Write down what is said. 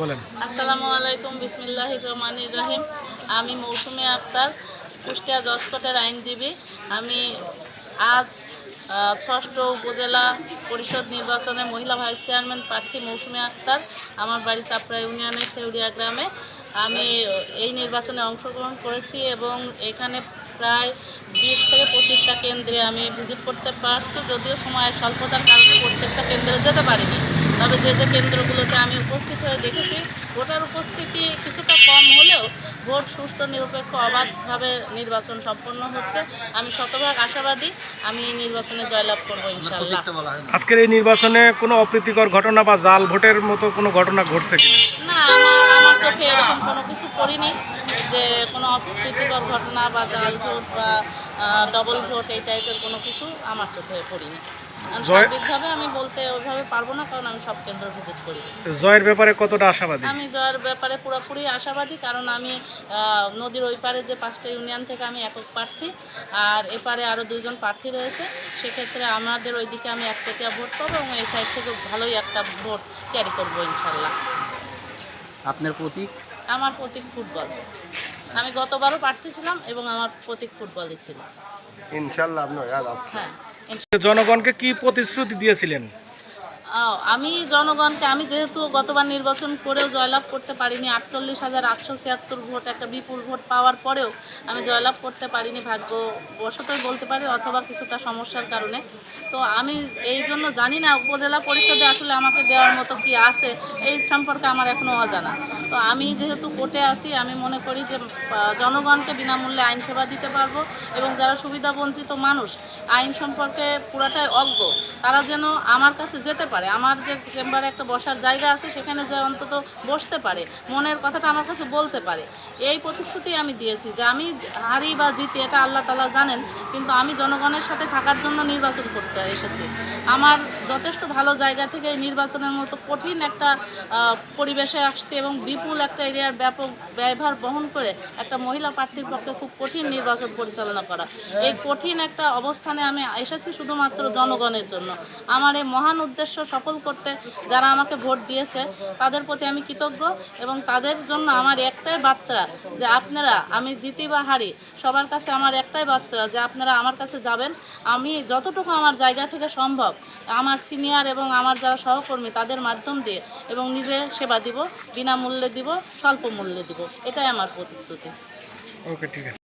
বলেন। আসসালামু আলাইকুম বিসমিল্লাহ রহমান রাহিম। আমি মৌসুমী আক্তার, কুষ্টিয়া জসকোটের আইনজীবী। আমি আজ ষষ্ঠ উপজেলা পরিষদ নির্বাচনে মহিলা ভাইস চেয়ারম্যান প্রার্থী মৌসুমী আক্তার। আমার বাড়ি চাপড়া ইউনিয়নের সেউরিয়া গ্রামে। আমি এই নির্বাচনে অংশগ্রহণ করেছি এবং এখানে প্রায় বিশ থেকে পঁচিশটা কেন্দ্রে আমি ভিজিট করতে পারছি। যদিও সময়ের স্বল্পতার কারণে প্রত্যেকটা কেন্দ্রে যেতে পারিনি। তবে যে যে কেন্দ্রগুলোতে আমি উপস্থিত হয়ে দেখেছি ভোটার উপস্থিতি কিছুটা কম হলেও ভোট সুষ্ঠু নিরপেক্ষ অবাধভাবে নির্বাচন সম্পন্ন হচ্ছে। আমি শতভাগ আশাবাদী আমি এই নির্বাচনে জয়লাভ করব ইনশাল্লাহ। আজকের এই নির্বাচনে কোনো অপ্রীতিকর ঘটনা বা জাল ভোটের মতো কোনো ঘটনা ঘটছে কিনা? না আমার আমার চোখে এরকম কোনো কিছু পড়িনি। যে কোনো অপ্রীতিকর ঘটনা বা জাল ভোট বা ডবল ভোট এই টাইপের কোনো কিছু আমার চোখে পড়িনি। সার্বিকভাবে আমি বলতে ওইভাবে পারব না কারণ আমি সব কেন্দ্র ভিজিট করি। জয়ের ব্যাপারে কতটা আশাবাদী? আমি জয়ের ব্যাপারে পুরোপুরি আশাবাদী কারণ আমি নদীর ওই পারে যে পাঁচটা ইউনিয়ন থেকে আমি একক প্রার্থী আর এপারে আরও দুইজন প্রার্থী রয়েছে। সেক্ষেত্রে আমাদের ওইদিকে আমি একচেটিয়া ভোট পাবো এবং এই সাইড থেকে ভালোই একটা ভোট ক্যারি করব ইনশাল্লাহ। আপনার প্রতীক? আমার প্রতীক ফুটবল। আমি গতবারও প্রার্থী ছিলাম এবং আমার প্রতীক ফুটবলই ছিল। ইনশাল্লাহ আপনার হ্যাঁ জনগণকে কি প্রতিশ্রুতি দিয়েছিলেন? আমি জনগণকে আমি যেহেতু গতবার নির্বাচন করেও জয়লাভ করতে পারিনি আটচল্লিশ হাজার আটশো ছিয়াত্তর ভোট একটা বিপুল ভোট পাওয়ার পরেও আমি জয়লাভ করতে পারিনি ভাগ্য বশতই বলতে পারি অথবা কিছুটা সমস্যার কারণে। তো আমি এই জন্য জানি না উপজেলা পরিষদে আসলে আমাকে দেওয়ার মতো কি আছে এই সম্পর্কে আমার এখনও অজানা। তো আমি যেহেতু কোর্টে আছি, আমি মনে করি যে জনগণকে বিনামূল্যে আইন সেবা দিতে পারব এবং যারা সুবিধা বঞ্চিত মানুষ, আইন সম্পর্কে পুরাটাই অজ্ঞ, তারা যেন আমার কাছে যেতে পারে। আমার যে চেম্বারে একটা বসার জায়গা আছে, সেখানে যে অন্তত বসতে পারে, মনের কথাটা আমার কাছে বলতে পারে। এই প্রতিশ্রুতি আমি দিয়েছি যে, আমি হারি বা জিতি, এটা আল্লাহ তালা জানেন, কিন্তু আমি জনগণের সাথে থাকার জন্য নির্বাচন করতে এসেছি। আমার যথেষ্ট ভালো জায়গা থেকে নির্বাচনের মতো কঠিন একটা পরিবেশে আসছে এবং বিপুল একটা এরিয়ার ব্যাপক ব্যয়ভার বহন করে একটা মহিলা প্রার্থীর পক্ষে খুব কঠিন নির্বাচন পরিচালনা করা। এই কঠিন একটা অবস্থানে আমি এসেছি শুধুমাত্র জনগণের জন্য। আমার এই মহান উদ্দেশ্য সফল করতে যারা আমাকে ভোট দিয়েছে, তাদের প্রতি আমি কৃতজ্ঞ এবং তাদের জন্য আমার একটাই বার্তা যে আপনারা, আমি জিতি বা হারি, সবার কাছে আমার একটাই বার্তা যে আপনারা আমার কাছে যাবেন। আমি যতটুকু আমার জায়গা থেকে সম্ভব আমার সিনিয়র এবং আমার যারা সহকর্মী তাদের মাধ্যম দিয়ে এবং নিজে সেবা দিব বিনামূল্যে দিব স্বল্প মূল্যে দিব। এটাই আমার প্রতিশ্রুতি। ওকে ঠিক আছে।